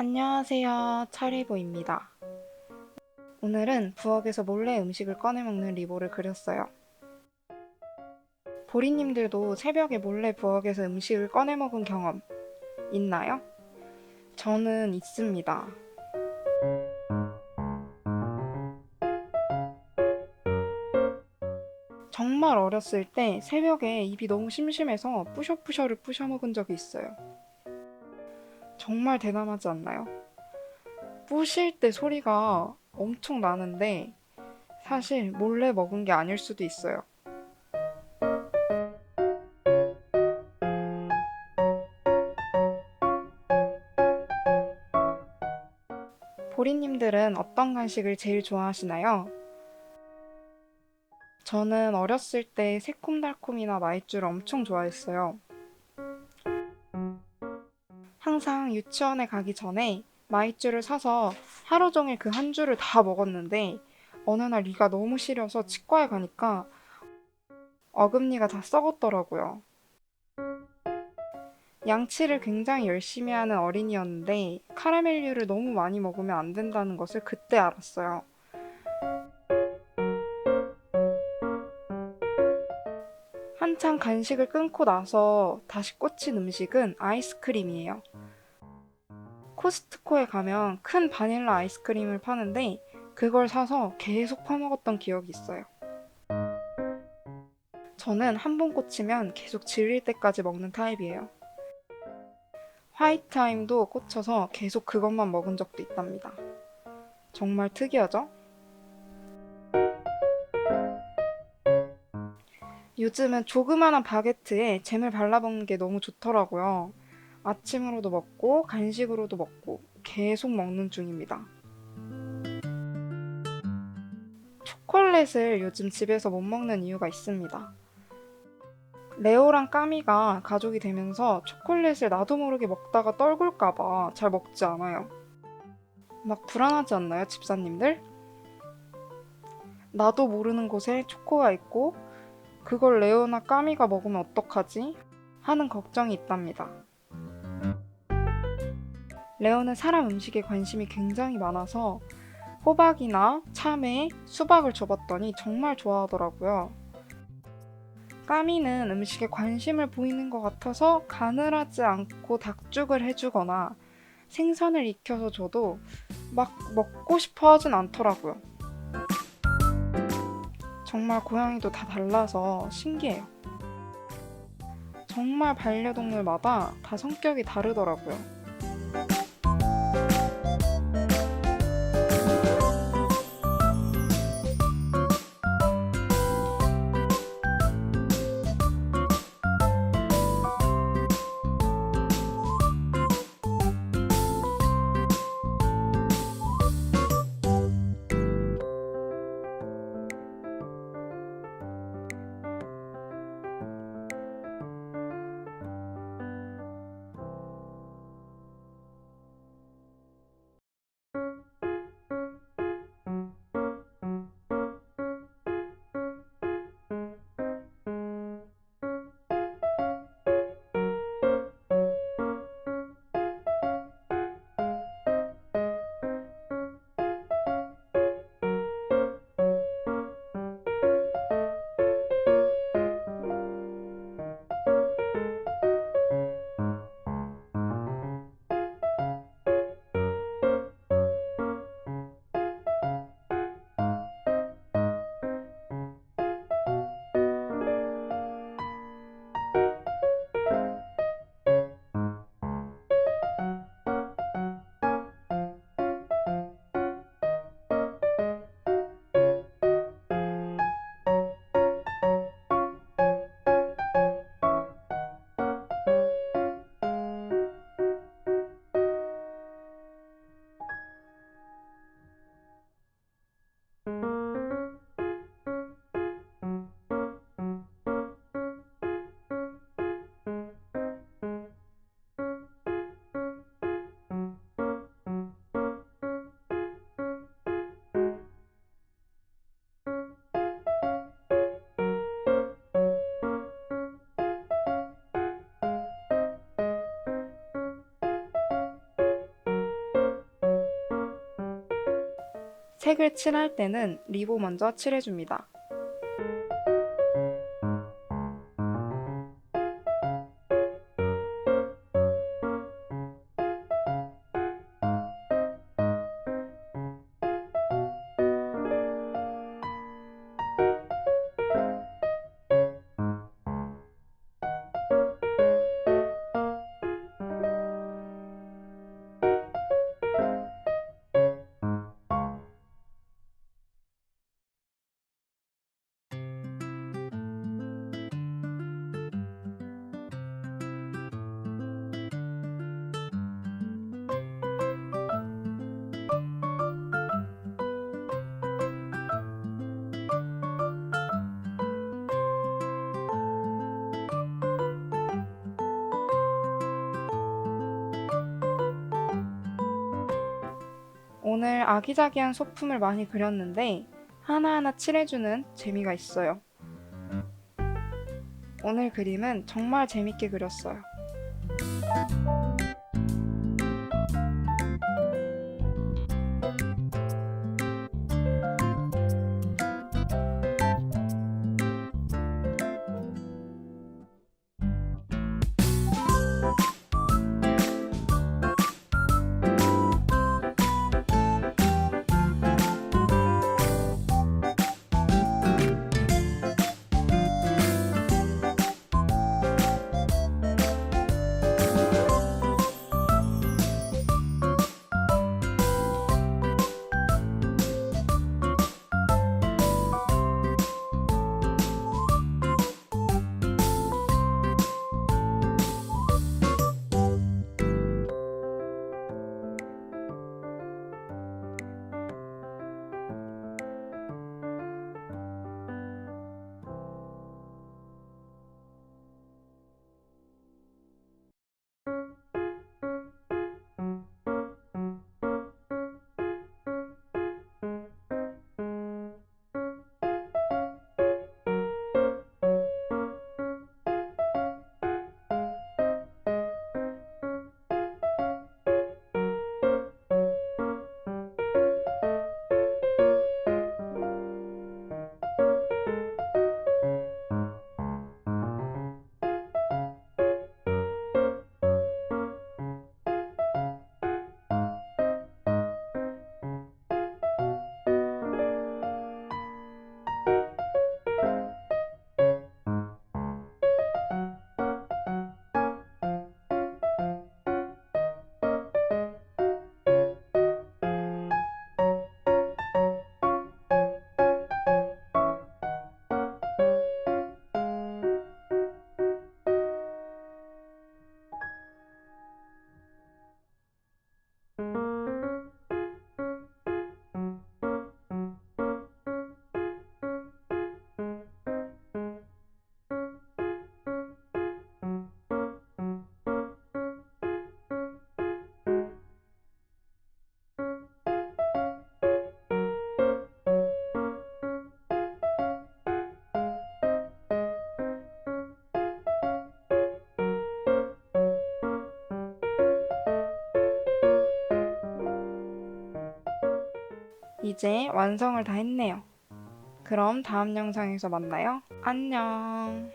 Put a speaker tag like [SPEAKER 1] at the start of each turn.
[SPEAKER 1] 안녕하세요. 차리보입니다. 오늘은 부엌에서 몰래 음식을 꺼내 먹는 리보를 그렸어요. 보리님들도 새벽에 몰래 부엌에서 음식을 꺼내 먹은 경험 있나요? 저는 있습니다. 정말 어렸을 때 새벽에 입이 너무 심심해서 뿌셔뿌셔를 뿌셔 먹은 적이 있어요. 정말 대담하지 않나요? 뿌실 때 소리가 엄청 나는데 사실 몰래 먹은 게 아닐 수도 있어요. 보리님들은 어떤 간식을 제일 좋아하시나요? 저는 어렸을 때 새콤달콤이나 마이쮸를 엄청 좋아했어요. 항상 유치원에 가기 전에 마이쮸를 사서 하루 종일 그 한 줄을 다 먹었는데 어느 날 이가 너무 시려서 치과에 가니까 어금니가 다 썩었더라고요. 양치를 굉장히 열심히 하는 어린이였는데 카라멜류를 너무 많이 먹으면 안 된다는 것을 그때 알았어요. 한창 간식을 끊고 나서 다시 꽂힌 음식은 아이스크림이에요. 코스트코에 가면 큰 바닐라 아이스크림을 파는데 그걸 사서 계속 퍼먹었던 기억이 있어요. 저는 한 번 꽂히면 계속 질릴 때까지 먹는 타입이에요. 화이트타임도 꽂혀서 계속 그것만 먹은 적도 있답니다. 정말 특이하죠? 요즘은 조그마한 바게트에 잼을 발라먹는 게 너무 좋더라고요. 아침으로도 먹고 간식으로도 먹고 계속 먹는 중입니다. 초콜릿을 요즘 집에서 못 먹는 이유가 있습니다. 레오랑 까미가 가족이 되면서 초콜릿을 나도 모르게 먹다가 떨굴까봐 잘 먹지 않아요. 막 불안하지 않나요, 집사님들? 나도 모르는 곳에 초코가 있고 그걸 레오나 까미가 먹으면 어떡하지? 하는 걱정이 있답니다. 레오는 사람 음식에 관심이 굉장히 많아서 호박이나 참외, 수박을 줘봤더니 정말 좋아하더라고요. 까미는 음식에 관심을 보이는 것 같아서 가늘하지 않고 닭죽을 해주거나 생선을 익혀서 줘도 막 먹고 싶어 하진 않더라고요. 정말 고양이도 다 달라서 신기해요. 정말 반려동물마다 다 성격이 다르더라고요. 색을 칠할 때는 리보 먼저 칠해줍니다. 오늘 아기자기한 소품을 많이 그렸는데 하나하나 칠해주는 재미가 있어요. 오늘 그림은 정말 재밌게 그렸어요. 이제 완성을 다 했네요. 그럼 다음 영상에서 만나요. 안녕.